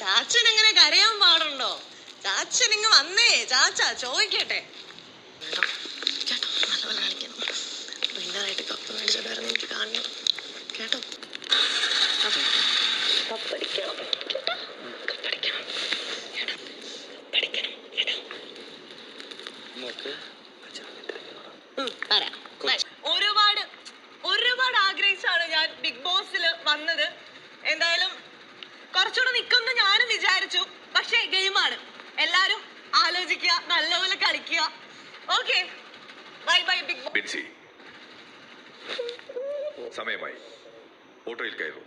ചാച്ചൻ എങ്ങനെ കരയാൻ പാടുണ്ടോ? ചാച്ചൻ ഇങ്ങ് വന്നേ. ചാച്ച ചോദിക്കട്ടെ. കേട്ടോ നല്ലപോലെ വിന്നറായിട്ട് കപ്പ് എനിക്ക് കാണണം കേട്ടോ? കപ്പടിക്കണം കേട്ടോ? കപ്പടിക്കണം കേട്ടോ? പഠിക്കണം കേട്ടോ? ഉം, കുറച്ചുകൂടെ നിൽക്കുമെന്ന് ഞാനും വിചാരിച്ചു. പക്ഷേ ഗെയിമാണ് എല്ലാരും ആലോചിക്കുക നല്ലപോലെ കളിക്കുക. ഓക്കെ ബൈ ബൈ ബിഗ് സമയമായി. ഓട്ടോയിൽ കയറൂ.